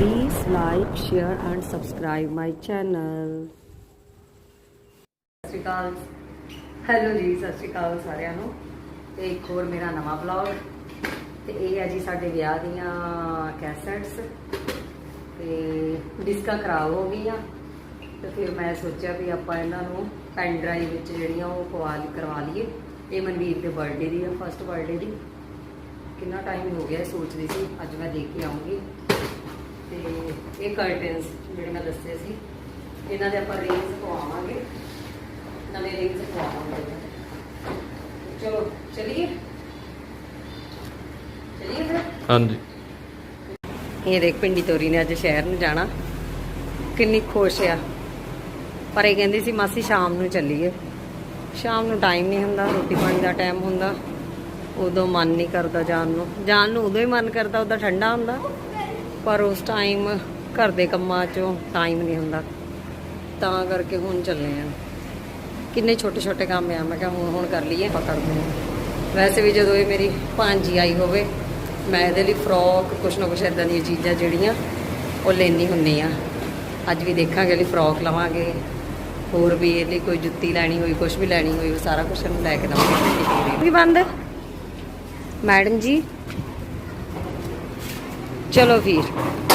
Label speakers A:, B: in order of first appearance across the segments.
A: Please like, share and subscribe my channel. ਸਤਿ ਸ਼੍ਰੀ ਅਕਾਲ। Hello ਜੀ ਸਤਿ ਸ਼੍ਰੀ ਅਕਾਲ ਸਾਰਿਆਂ ਨੂੰ। ਤੇ ਇੱਕ ਹੋਰ ਮੇਰਾ ਨਵਾਂ ਵਲੌਗ ਤੇ ਇਹ ਹੈ ਜੀ ਸਾਡੇ ਵਿਆਹ ਦੀਆਂ ਕੈਸਟਸ ਤੇ ਡਿਸਕਾਂ ਖਰਾਬ ਹੋ ਗਈਆਂ। ਤੇ ਫਿਰ ਮੈਂ ਸੋਚਿਆ ਵੀ ਆਪਾਂ ਇਹਨਾਂ ਨੂੰ ਪੈਨ ਡਰਾਈਵ ਵਿੱਚ ਜਿਹੜੀਆਂ ਉਹ ਪਵਾ ਕਰਵਾ ਲਈਏ। ਇਹ ਮਨਵੀਰ ਦੇ ਬਰਥਡੇ ਦੀ ਆ ਫਸਟ ਬਰਥਡੇ ਦੀ। ਕਿੰਨਾ ਟਾਈਮ ਹੋ ਗਿਆ ਇਹ ਸੋਚਦੀ ਸੀ ਅੱਜ ਮੈਂ ਦੇਖ ਕੇ ਆਉਂਗੀ ਤੇ ਇਹ ਕਰਟਨਸ ਜਿਹੜੇ ਮੈਂ ਦੱਸੇ ਸੀ ਇਹਨਾਂ ਦੇ ਆਪਾਂ ਰੇਂਜ ਪਵਾਵਾਂਗੇ। ਨਵੇਂ ਰੇਂਜ ਪਵਾਵਾਂਗੇ ਚਲੋ ਚਲਿਏ? ਚਲਿਏ ਫਿਰ?
B: ਹਾਂਜੀ।
A: ਇਹ ਦੇਖ ਪਿੰਡੀ ਤੋਰੀ ਨੇ ਅੱਜ ਸ਼ਹਿਰ ਨੂੰ ਜਾਣਾ। ਕਿੰਨੀ ਖੁਸ਼ ਆ। ਪਰ ਇਹ ਕਹਿੰਦੀ ਸੀ ਮਾਸੀ ਸ਼ਾਮ ਨੂੰ ਚੱਲੀਏ। ਸ਼ਾਮ ਨੂੰ ਟਾਈਮ ਨਹੀਂ ਹੁੰਦਾ ਰੋਟੀ ਪਾਣੀ ਦਾ ਟਾਈਮ ਹੁੰਦਾ। ਉਦੋਂ ਮਨ ਨਹੀਂ ਕਰਦਾ ਜਾਣ ਨੂੰ। ਜਾਣ ਨੂੰ ਉਦੋਂ ਹੀ ਮਨ ਕਰਦਾ ਉਦੋਂ ਠੰਡਾ ਹੁੰਦਾ। ਪਰ ਉਸ ਟਾਈਮ ਘਰ ਦੇ ਕੰਮਾਂ 'ਚੋਂ ਟਾਈਮ ਨਹੀਂ ਹੁੰਦਾ। ਤਾਂ ਕਰਕੇ ਹੁਣ ਚੱਲੇ ਆ। ਕਿੰਨੇ ਛੋਟੇ ਛੋਟੇ ਕੰਮ ਆ ਮੈਂ ਕਿਹਾ ਹੁਣ ਹੁਣ ਕਰ ਲਈਏ ਆਪਾਂ ਕਰਦੇ ਹਾਂ ਵੈਸੇ ਵੀ ਜਦੋਂ ਇਹ ਮੇਰੀ ਭਾਂਜੀ ਆਈ ਹੋਵੇ ਮੈਂ ਇਹਦੇ ਲਈ ਫਰੋਕ ਕੁਛ ਨਾ ਕੁਛ ਇਦਾਂ ਦੀਆਂ ਚੀਜ਼ਾਂ ਜਿਹੜੀਆਂ ਉਹ ਲੈਣੀ ਹੁੰਦੀ ਆ। ਅੱਜ ਵੀ ਦੇਖਾਂਗੇ ਲਈ ਫਰੋਕ ਲਵਾਂਗੇ। ਹੋਰ ਵੀ ਇਹ ਲਈ ਕੋਈ ਜੁੱਤੀ ਲੈਣੀ ਹੋਈ ਕੁਛ ਵੀ ਲੈਣੀ ਹੋਈ ਉਹ ਸਾਰਾ ਕੁਛ ਇਹਨੂੰ ਲੈ ਕੇ ਦਵਾਂਗੇ। ਵੀ ਬੰਦ? ਮੈਡਮ ਜੀ ਚਲੋ ਫਿਰ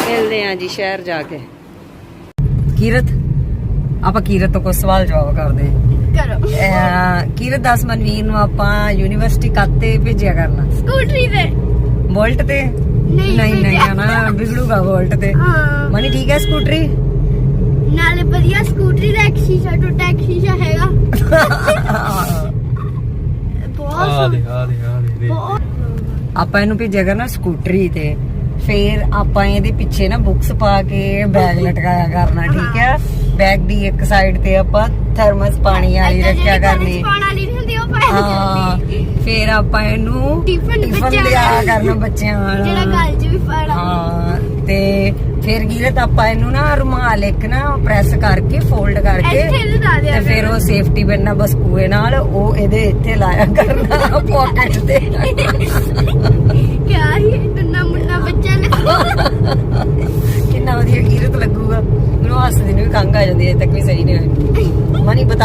A: ਮਿਲਦੇ ਆਂ ਜੀ ਸ਼ਹਿਰ ਜਾ ਕੇ। ਕੀਰਤ ਆਪਾਂ ਕੀਰਤ ਤੋਂ ਕੋਈ ਸਵਾਲ ਜਵਾਬ ਕਰਦੇ
C: ਕਰੋ।
A: ਕੀਰਤ ਦਸ ਮਨਵੀਰ ਨੂੰ ਆਪਾਂ ਯੂਨੀਵਰਸਿਟੀ ਕਾਤੇ ਭੇਜਿਆ ਕਰਨਾ।
C: ਸਕੂਟਰੀ ਤੇ
A: ਵੋਲਟ ਤੇ?
C: ਨਹੀਂ
A: ਨਹੀਂ। ਨਾ ਵਿਗੜੂਗਾ ਵੋਲਟ ਤੇ।
C: ਹਾਂ।
A: ਮਨੀ ਠੀਕ ਹੈ ਸਕੂਟਰੀ?
C: ਨਾਲੇ ਵਧੀਆ ਸਕੂਟਰੀ ਦਾ ਇੱਕ ਸ਼ੀਸ਼ਾ ਟੁੱਟਾ ਇੱਕ ਸ਼ੀਸ਼ਾ ਹੈਗਾ। ਬਹੁਤ
B: ਆ ਦੇ ਆ ਦੇ ਆ ਦੇ
A: ਆਪਾਂ ਇਹਨੂੰ ਭੇਜਿਆ ਕਰਨਾ ਸਕੂਟਰੀ ਤੇ। ਫਿਰ ਆਪਾਂ ਇਹਦੇ ਪਿੱਛੇ ਨਾ ਬੁక్స్ ਪਾ ਕੇ ਬੈਗ ਲਟਕਾਇਆ ਕਰਨਾ ਠੀਕ ਹੈ? ਬੈਗ ਦੀ ਇੱਕ ਸਾਈਡ ਤੇ ਆਪਾਂ ਥਰਮਸ ਪਾਣੀ ਵਾਲੀ ਰੱਖਿਆ ਕਰਨੀ। ਹਾਂ ਫਿਰ ਆਪਾਂ ਇਹਨੂੰ
C: ਟਿਫਨ ਦਾ।
A: ਕਰਨਾ ਬੱਚਿਆਂ ਵਾਲਾ।
C: ਜਿਹੜਾ ਗੱਲ 'ਚ ਵੀ ਪਾਣਾ
A: ਹਾਂ ਤੇ ਫਿਰ ਕੀਰਤ ਆਪਾਂ ਇਹਨੂੰ ਨਾ ਰੁਮਾਲ ਇੱਕ ਨਾ ਪ੍ਰੈਸ ਕਰਕੇ ਫੋਲਡ ਕਰਕੇ ਤੇ ਫਿਰ ਉਹ ਸੇਫਟੀ ਬੰਨਾ ਬਸਕੂਏ ਨਾਲ ਉਹ ਇਹਦੇ ਇੱਥੇ ਲਾਇਆ ਕਰਨਾ ਪਾਕਟ ਤੇ
C: ਕਿਆ ਹੀ ਨੰਨਾ ਮੁੰਨਾ ਬੱਚਾ ਲੱਗਦਾ
A: ਕਿੰਨਾ ਵਧੀਆ ਕੀਰਤ ਲੱਗੂਗਾ ਮੈਨੂੰ ਹੱਸਦੇ ਨੂੰ ਵੀ ਖੰਗ ਆ ਜਾਂਦੀ ਹੈ ਅਜੇ ਤੱਕ ਵੀ ਸਹੀ ਨਹੀਂ ਹੋਈ ਮਨੀ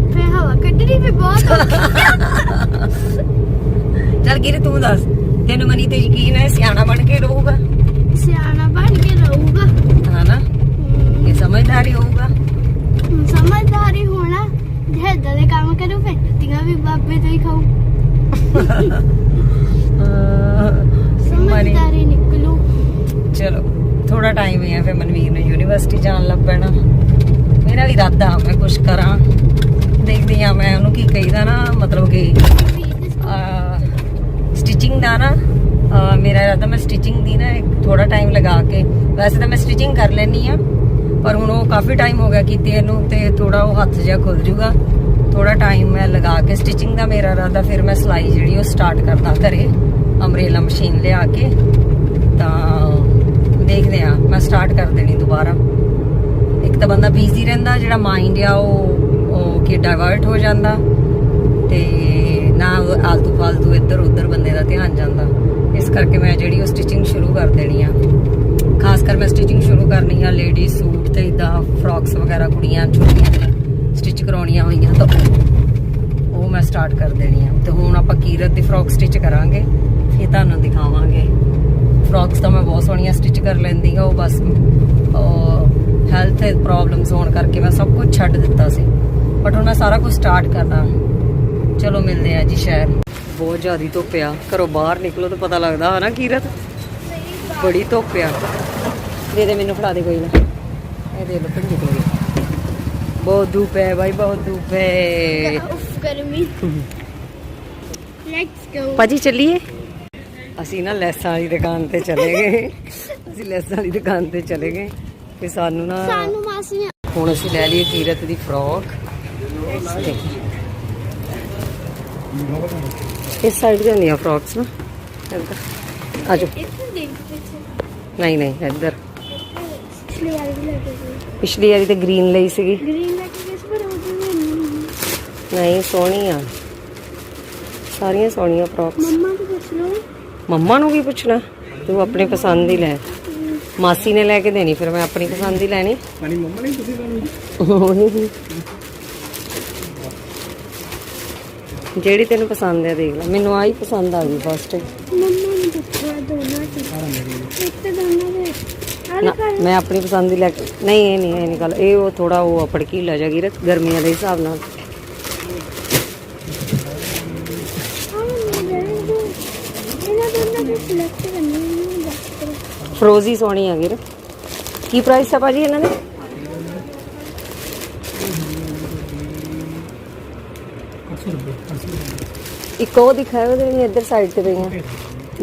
C: ਫੇ ਹਵਾ ਕੱਢਣੀ ਵੀ ਬਹੁਤ ਔਖੀ।
A: ਚੱਲ ਕੀਰਤ ਤੂੰ ਦੱਸ। ਤੈਨੂੰ ਮਨੀ ਤੇ ਯਕੀਨ ਹੈ ਸਿਆਣਾ ਬਣ ਕੇ ਰਹੂਗਾ?
C: ਸਿਆਣਾ ਬਣ ਕੇ ਰਹੂਗਾ।
A: ਹਨਾ?
C: ਹਮ,
A: ਇਹ ਸਮਝਦਾਰੀ ਹੋਊਗਾ।
C: ਸਮਝਦਾਰੀ ਹੋਣਾ। ਜੇ ਦੇ ਕੰਮ ਕਰੂ ਫਿਰ ਜੁੱਤੀਆਂ ਵੀ ਬਾਬੇ ਤੋਂ ਹੀ
A: ਮਨੀ।
C: ਸਮਝਦਾਰੀ ਨਿਕਲੂ।
A: ਚਲੋ ਥੋੜਾ ਟਾਈਮ ਹੀ ਫਿਰ ਮਨਵੀਰ ਨੂੰ ਯੂਨੀਵਰਸਿਟੀ ਜਾਣ ਲੱਗ ਪੈਣਾ ਮੇਰਾ ਵੀ ਇਰਾਦਾ ਮੈਂ ਕੁਝ ਕਰਾਂ। ਦੇਖਦੀ ਆ ਮੈਂ ਉਹਨੂੰ ਕੀ ਕਹੀਦਾ ਨਾ, ਮਤਲਬ ਕਿ ਸਟਿਚਿੰਗ ਦਾ ਨਾ, ਅਹ, ਮੇਰਾ ਇਰਾਦਾ ਮੈਂ ਸਟਿਚਿੰਗ ਦੀ ਨਾ ਇੱਕ ਥੋੜਾ ਟਾਈਮ ਲਗਾ ਕੇ, ਵੈਸੇ ਤਾਂ ਮੈਂ ਸਟਿਚਿੰਗ ਕਰ ਲੈਣੀ ਆ ਪਰ ਹੁਣ ਉਹ ਕਾਫੀ ਟਾਈਮ ਹੋ ਗਿਆ ਕੀਤੇ ਇਹਨੂੰ ਤੇ ਥੋੜਾ ਉਹ ਹੱਥ ਜਿਹਾ ਖੁੱਲ ਜੂਗਾ ਥੋੜਾ ਟਾਈਮ ਮੈਂ ਲਗਾ ਕੇ ਸਟਿਚਿੰਗ ਦਾ ਮੇਰਾ ਇਰਾਦਾ, ਫਿਰ ਮੈਂ ਸਿਲਾਈ ਜਿਹੜੀ ਉਹ ਸਟਾਰਟ ਕਰਦਾ ਘਰੇ ਅਮਰੇਲਾ ਮਸ਼ੀਨ ਲਿਆ ਕੇ, ਤਾਂ ਦੇਖਦੇ ਆ ਮੈਂ ਸਟਾਰਟ ਕਰ ਦੇਣੀ ਦੁਬਾਰਾ। ਇੱਕ ਤਾਂ ਬੰਦਾ ਬਿਜ਼ੀ ਰਹਿੰਦਾ, ਜਿਹੜਾ ਮਾਈਂਡ ਆ ਉਹ ਕਿ ਡਾਇਵਰਟ ਹੋ ਜਾਂਦਾ ਤੇ ਨਾ ਆਲਤੂ ਫਾਲਤੂ ਇੱਧਰ ਉੱਧਰ ਬੰਦੇ ਦਾ ਧਿਆਨ ਜਾਂਦਾ। ਇਸ ਕਰਕੇ ਮੈਂ ਜਿਹੜੀ ਉਹ ਸਟਿਚਿੰਗ ਸ਼ੁਰੂ ਕਰ ਦੇਣੀ ਆ। ਖਾਸ ਕਰ ਮੈਂ ਸਟਿਚਿੰਗ ਸ਼ੁਰੂ ਕਰਨੀ ਆ ਲੇਡੀ ਸੂਟ ਤੇ ਇਦਾਂ ਫਰੌਕਸ ਵਗੈਰਾ ਕੁੜੀਆਂ ਛੋਟੀਆਂ ਸਟਿਚ ਕਰਾਉਣੀਆਂ ਹੋਈਆਂ ਤਾਂ ਉਹ- ਉਹ ਮੈਂ ਸਟਾਰਟ ਕਰ ਦੇਣੀ ਆ। ਤੇ ਹੁਣ ਆਪਾਂ ਕੀਰਤ ਦੀ ਫਰੌਕ ਸਟਿਚ ਕਰਾਂਗੇ, ਫਿਰ ਤੁਹਾਨੂੰ ਦਿਖਾਵਾਂਗੇ। ਫਰੌਕਸ ਤਾਂ ਮੈਂ ਬਹੁਤ ਸੋਹਣੀਆਂ ਸਟਿਚ ਕਰ ਲੈਂਦੀ ਆ, ਉਹ ਬਸ ਹੈਲਥ ਪ੍ਰੋਬਲਮਸ ਹੋਣ ਕਰਕੇ ਮੈਂ ਸਭ ਕੁਝ ਛੱਡ ਦਿੱਤਾ ਸੀ। ਬਟ ਮੈਂ ਸਾਰਾ ਕੁਝ ਸਟਾਰਟ ਕਰਨਾ। ਚਲੋ ਮਿਲਦੇ ਆ ਜੀ ਸ਼ਹਿਰ। ਬਹੁਤ ਜ਼ਿਆਦੀ ਧੁੱਪ ਆ। ਘਰੋਂ ਬਾਹਰ ਨਿਕਲੋ ਤਾਂ ਪਤਾ ਲੱਗਦਾ ਹਨਾ ਕੀਰਤ? ਬੜੀ ਧੁੱਪ ਆ। ਦੇ ਦੇ ਮੈਨੂੰ ਫੜਾ ਦੇ ਕੋਈ ਨਾ। ਇਹ ਦੇ ਲੋ ਭੰਜੀ ਕੋਲ ਬਹੁਤ ਧੂਪ ਹੈ ਭਾਈ ਬਹੁਤ ਧੂਪ ਹੈ।
C: ਗਰਮੀ। ਲੈਟਸ ਗੋ
A: ਭਾਜੀ ਚੱਲੀਏ? ਅਸੀਂ ਨਾ ਲੈਸਾਂ ਵਾਲੀ ਦੁਕਾਨ ਤੇ ਚਲੇ ਗਏ। ਅਸੀਂ ਲੈਸਾਂ ਵਾਲੀ ਦੁਕਾਨ ਤੇ ਚਲੇ ਗਏ। ਕਿ ਸਾਨੂੰ ਨਾ
C: ਸਾਨੂੰ ਮਾਸੀ
A: ਹੁਣ ਅਸੀਂ ਲੈ ਲਈ ਕੀਰਤ ਦੀ ਫਰੋਕ ਹੁੰਦੀਆਂ ਫਰੋਕਸ ਨਾ ਇੱਧਰ ਆ ਜਾਓ
C: ਇੱਥੇ ਦੇਖ ਪਿੱਛੇ
A: ਨਹੀਂ ਨਹੀਂ ਇੱਧਰ
C: ਪਿਛਲੀ ਵੀ
A: ਵਾਰੀ ਤੇ ਗ੍ਰੀਨ ਲਈ ਸੀਗੀ
C: ਗ੍ਰੀਨ ਲੈ ਕੇ ਗਈ ਸੀ ਪਰ ਉਹਦੀ ਵੀ ਨਹੀਂ
A: ਸੋਹਣੀ ਆ ਸਾਰੀਆਂ ਸੋਹਣੀਆਂ ਫਰੋਕਸ
C: ਮੰਮਾ ਨੂੰ ਪੁੱਛ ਲਓ
A: ਮੰਮਾ ਨੂੰ ਕੀ ਪੁੱਛਣਾ ਤੂੰ ਆਪਣੀ ਪਸੰਦ ਦੀ ਲੈ ਮਾਸੀ ਨੇ ਲੈ ਕੇ ਦੇਣੀ ਫਿਰ ਮੈਂ ਆਪਣੀ ਪਸੰਦ ਦੀ ਲੈਣੀ
B: ਪਾਣੀ ਮੰਮਾ ਨੇ ਤੁਸੀਂ ਪਾਣੀ
A: ਉਹੀ। ਜਿਹੜੀ ਤੈਨੂੰ ਪਸੰਦ ਹੈ ਦੇਖ ਲੈ। ਮੈਨੂੰ ਆਹੀ ਪਸੰਦ ਆ ਗਈ ਫਸਟ
C: ਮੰਮਾ ਨੂੰ ਪੁੱਛਿਆ ਦੋਨਾਂ ਚ ਇੱਕ ਤਾਂ ਦੋਨਾਂ ਦੇ। ਆਹ
A: ਨਾ
C: ਕਰ
A: ਮੈਂ ਆਪਣੀ ਪਸੰਦ ਦੀ ਲੈ ਕੇ ਨਹੀਂ ਇਹ ਨਹੀਂ ਇਹ ਨਹੀਂ ਗੱਲ। ਇਹ ਉਹ ਥੋੜਾ ਉਹ ਭੜਕੀਲਾ ਜਾ ਗਿਰ ਗਰਮੀਆਂ ਦੇ ਹਿਸਾਬ ਨਾਲ।
C: ਇਹਨਾਂ ਦੋਨਾਂ ਦੇ ਸਿਲੈਕਟ ਕਰਨੀ ਹੈ ਦੱਸ ਕਰੋ
A: ਫਰੋਜ਼ੀ ਸੋਹਣੀ ਆ ਗਿਰ ਕੀ ਪ੍ਰਾਈਸ ਆ ਭਾਜੀ ਇਹਨਾਂ ਦੇ? ਇੱਕ ਉਹ ਦਿਖਾਇਓ ਜਿਹੜੀ ਇੱਧਰ ਸਾਈਡ ਤੇ ਪਈਆਂ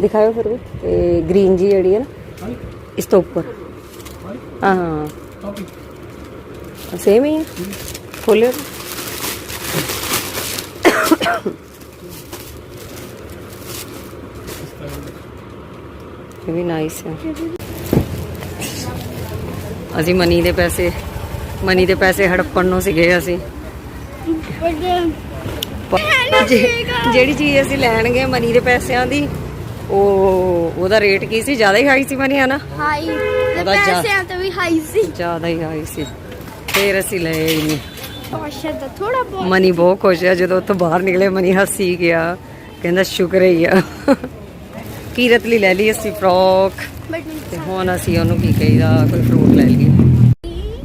A: ਦਿਖਾਇਓ ਫਿਰ ਵੀ। ਇਹ ਗ੍ਰੀਨ ਜੀ ਜਿਹੜੀ ਹੈ ਨਾ, ਇਸ ਤੋਂ ਉੱਪਰ। ਹਾਂ ਹਾਂ। ਸੇਮ ਹੀ ਹੈ। ਖੋਲਿਓ। ਇਹ ਵੀ ਨਾਈਸ ਹੈ। ਅਸੀਂ ਮਨੀ ਦੇ ਪੈਸੇ ਮਨੀ ਦੇ ਪੈਸੇ ਹੜੱਪਣ ਨੂੰ ਸੀਗੇ ਅਸੀਂ। ਜਿਹੜੀ ਚੀਜ਼ ਅਸੀਂ ਲੈਣਗੇ ਮਨੀ ਦੇ ਪੈਸਿਆਂ ਦੀ ਉਹ ਉਹਦਾ ਰੇਟ ਕੀ ਸੀ? ਜ਼ਿਆਦਾ ਹੀ ਹਾਈ ਸੀ ਮਨੀ ਹਨਾ?
C: ਹਾਈ ਪੈਸਿਆਂ ਤੇ ਵੀ ਹਾਈ ਸੀ।
A: ਜ਼ਿਆਦਾ ਹੀ ਹਾਈ ਸੀ। ਫੇਰ ਅਸੀਂ ਲਏ ਹੀ ਨਹੀਂ।
C: ਪਾਸ਼ਾ ਦਾ ਥੋੜਾ ਬਹੁਤ
A: ਮਨੀ ਬਹੁਤ ਖੁਸ਼ ਹੈ ਜਦੋਂ ਉੱਥੋਂ ਬਾਹਰ ਨਿਕਲੇ ਮਨੀ ਹੱਸੀ ਗਿਆ। ਕਹਿੰਦਾ ਸ਼ੁਕਰ ਹੀ ਆ ਕੀਰਤ ਲਈ ਲੈ ਲਈ ਅਸੀਂ ਫਰੋਕ ਤੇ ਹੁਣ ਅਸੀਂ ਉਹਨੂੰ ਕੀ ਕਹੀਦਾ ਕੋਈ ਫਰੂਟ ਲੈ ਲਈਏ।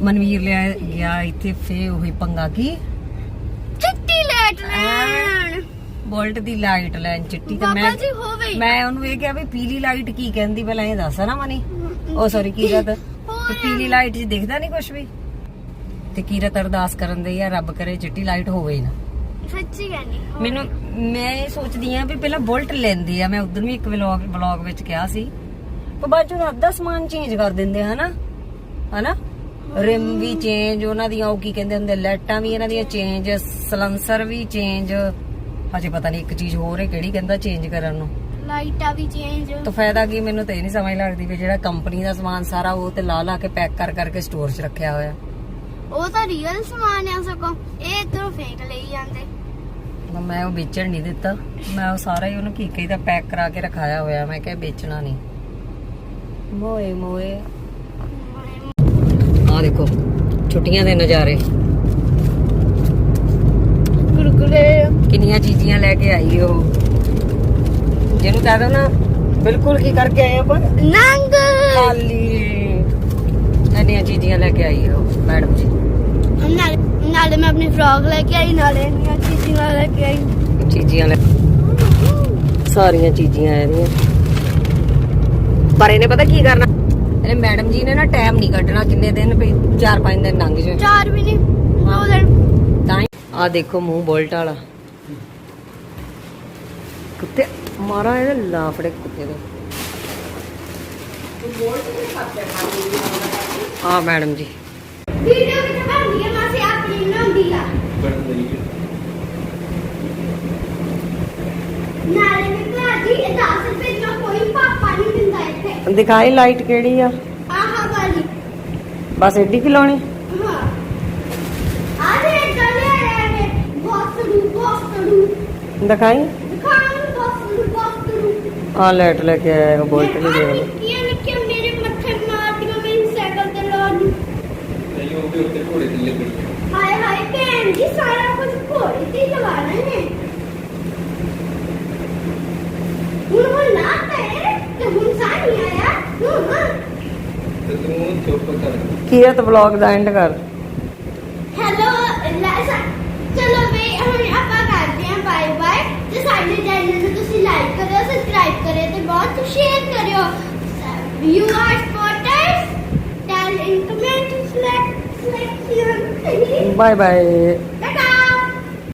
A: ਮਨਵੀਰ ਲਿਆ ਗਿਆ ਇੱਥੇ ਫੇ ਉਹੀ ਪੰਗਾ ਕੀ?
C: ਚਿੱਟੀ ਲੈਟ ਲੈਣ
A: ਬੋਲਟ ਦੀ ਲਾਈਟ ਲੈਣ ਚਿੱਟੀ ਤੇ
C: ਬਾਬਾ
A: ਮੈਂ
C: ਜੀ ਹੋਵੇ
A: ਮੈਂ ਉਹਨੂੰ ਇਹ ਕਿਹਾ ਵੀ ਪੀਲੀ ਲਾਈਟ ਕੀ ਕਹਿੰਦੀ ਪਹਿਲਾਂ ਇਹ ਦੱਸ ਨਾ ਮਨੀ। ਉਹ ਸੌਰੀ ਕੀਰਤ। ਤੇ ਪੀਲੀ ਲਾਈਟ 'ਚ ਦਿਖਦਾ ਨਹੀਂ ਕੁਝ ਵੀ। ਤੇ ਕੀਰਤ ਅਰਦਾਸ ਕਰਨ ਦੇ ਆ ਰੱਬ ਕਰੇ ਚਿੱਟੀ ਲਾਈਟ ਹੋਵੇ ਨਾ।
C: ਸੱਚੀ ਕਹਿੰਦੀ
A: ਮੈਨੂੰ ਮੈਂ ਇਹ ਸੋਚਦੀ ਆ ਵੀ ਪਹਿਲਾਂ ਬੁਲਟ ਲੈਂਦੇ ਆ। ਮੈਂ ਉਦੋਂ ਵੀ ਇੱਕ ਵਲੌਗ ਵਲੌਗ ਵਿੱਚ ਕਿਹਾ ਸੀ ਪਰ ਬਾਅਦ ਚੋਂ ਅੱਧਾ ਸਮਾਨ ਚੇਂਜ ਕਰ ਦਿੰਦੇ ਹਨਾ? ਹਨਾ? ਰਿਮ ਵੀ ਚੇਂਜ ਉਹਨਾਂ ਦੀਆਂ ਉਹ ਕੀ ਕਹਿੰਦੇ ਹੁੰਦੇ ਲਾਈਟਾਂ ਵੀ ਇਹਨਾਂ ਦੀਆਂ ਚੇਂਜ ਸਲੈਂਸਰ ਵੀ ਚੇਂਜ ਹਜੇ ਪਤਾ ਨਹੀਂ ਇੱਕ ਚੀਜ਼ ਹੋਰ ਹੈ ਕਿਹੜੀ ਕਹਿੰਦਾ ਚੇਂਜ ਕਰਨ ਨੂੰ।
C: ਲਾਈਟਾਂ ਵੀ ਚੇਂਜ
A: ਤਾਂ ਫਾਇਦਾ ਕੀ ਮੈਨੂੰ ਤਾਂ ਇਹ ਨਹੀਂ ਸਮਝ ਲੱਗਦੀ ਵੀ ਜਿਹੜਾ ਕੰਪਨੀ ਦਾ ਸਮਾਨ ਸਾਰਾ ਉਹ ਤੇ ਲਾ ਲਾ ਕੇ ਪੈਕ ਕਰ ਕਰਕੇ ਸਟੋਰ 'ਚ ਰੱਖਿਆ ਹੋਇਆ।
C: ਉਹ ਤਾਂ ਰੀਅਲ ਸਮਾਨ ਆ ਸਗੋਂ ਇਹ ਇਧਰੋਂ ਫੇਕ ਲਈ ਜਾਂਦੇ।
A: ਮੈਂ ਉਹ ਵੇਚਣ ਨਹੀਂ ਦਿੱਤਾ ਮੈਂ ਉਹ ਸਾਰਾ ਹੀ ਉਹਨੂੰ ਕੀ ਕਹੀਦਾ ਪੈਕ ਕਰਾ ਕੇ ਰਖਾਇਆ ਹੋਇਆ ਮੈਂ ਕਿਹਾ ਵੇਚਣਾ ਨਹੀਂ। ਮੋਏ ਮੋਏ। ਆ ਦੇਖੋ ਛੁੱਟੀਆਂ ਦੇ ਨਜ਼ਾਰੇ।
C: ਕੁਰਕੁਰੇ
A: ਕਿੰਨੀਆਂ ਚੀਜ਼ੀਆਂ ਲੈ ਕੇ ਆਈ ਉਹ? ਜਿਹਨੂੰ ਕਹਿ ਦੋ ਨਾ ਬਿਲਕੁਲ ਕੀ ਕਰਕੇ ਆਏ ਆਪਾਂ?
C: ਨੰਗ!
A: ਖਾਲੀ ਇੰਨੀਆਂ ਚੀਜ਼ੀਆਂ ਲੈ ਕੇ ਆਈ ਉਹ ਮੈਡਮ ਜੀ।
C: ਨਾਲੇ ਨਾਲੇ ਮੈਂ ਆਪਣੀ ਫਰੋਕ ਲੈ ਕੇ ਆਈ ਨਾਲੇ ਇੰਨੀਆਂ ਚੀਜ਼ਾਂ ਲੈ ਕੇ ਆਈ।
A: ਚੀਜ਼ੀਆਂ ਲੈ ਸਾਰੀਆਂ ਚੀਜ਼ੀਆਂ ਇਹਦੀਆਂ। ਪਰ ਇਹਨੇ ਪਤਾ ਕੀ ਕਰਨਾ? ਇਹਨੇ ਮੈਡਮ ਜੀ ਨੇ ਨਾ ਟਾਈਮ ਨਹੀਂ ਕੱਢਣਾ ਕਿੰਨੇ ਦਿਨ ਵੀ 4-5 ਦਿਨ ਲੰਘ ਜਾਣ।
C: ਚਾਰ ਵੀ ਨਹੀਂ ਉਹ ਦਿਨ।
A: ਆ ਦੇਖੋ ਮੂੰਹ ਬੋਲਟ ਵਾਲਾ। ਕੁੱਤੇ ਮਾਰਾ ਇਹਦੇ ਲਾਫੜੇ ਕੁੱਤੇ ਦੇ। ਆ ਮੈਡਮ ਜੀ।
C: ਵੀਡੀਓ ਕਿੱਥੇ ਬਣਦੀ ਹੈ ਮਾਸੀ ਆਪਣੀ ਬਣਾਉਂਦੀ ਆ। ਨਾਲੇ ਵੀ ਭਾਜੀ ਇਹ 10 ਰੁਪਏ ਦਾ ਕੋਈ ਪਾਪਾ ਨਹੀਂ ਦਿੰਦਾ ਇੱਥੇ।
A: ਦਿਖਾਈ ਲਾਈਟ ਕਿਹੜੀ ਆ?
C: ਆਹਾ ਵਾਲੀ।
A: ਬਸ ਐਡੀ ਕਿ ਲਾਉਣੀ
C: ਹਾਂ ਆ ਦੇ ਗਲੇ ਆਏ ਨੇ ਬਹੁਤ ਨੂੰ ਬਹੁਤ ਨੂੰ
A: ਦਿਖਾਈ
C: ਦਿਖਾਉਂ ਬਹੁਤ
A: ਆ ਲਾਈਟ ਲੈ ਕੇ ਆਇਆ ਉਹ ਬੋਲਟ ਨਹੀਂ ਦੇ
C: ਨਿੱਕੀਆਂ ਹਾਏ ਹਾਏ ਭੈਣ ਜੀ ਸਾਰਾ ਕੁਝ ਘੋੜੇ ਤੇ ਹੀ ਲਗਾਣਾ ਨੇ ਹੁਣ ਹੁਣ ਨਾ ਤੇ ਤੇ ਹੁਣ ਸਾਨੀ ਆਇਆ ਹੁਣ
B: ਤੇ ਤੂੰ ਚੁੱਪ ਕਰ
A: ਕੀਰਤ ਵਲੌਗ ਦਾ ਐਂਡ ਕਰ।
C: ਹੈਲੋ ਲੈਸਾ ਚਲੋ ਵੇ ਹੁਣ ਆਪਾਂ ਬਾਏ ਬਾਏ। ਤੇ ਸਾਡੇ ਚੈਨਲ ਨੂੰ ਤੁਸੀਂ ਲਾਈਕ ਕਰਿਓ ਸਬਸਕ੍ਰਾਈਬ ਕਰਿਓ ਤੇ ਬਹੁਤ ਸ਼ੇਅਰ ਕਰਿਓ। You are supporters tell in comment select selection
A: bye bye
C: tata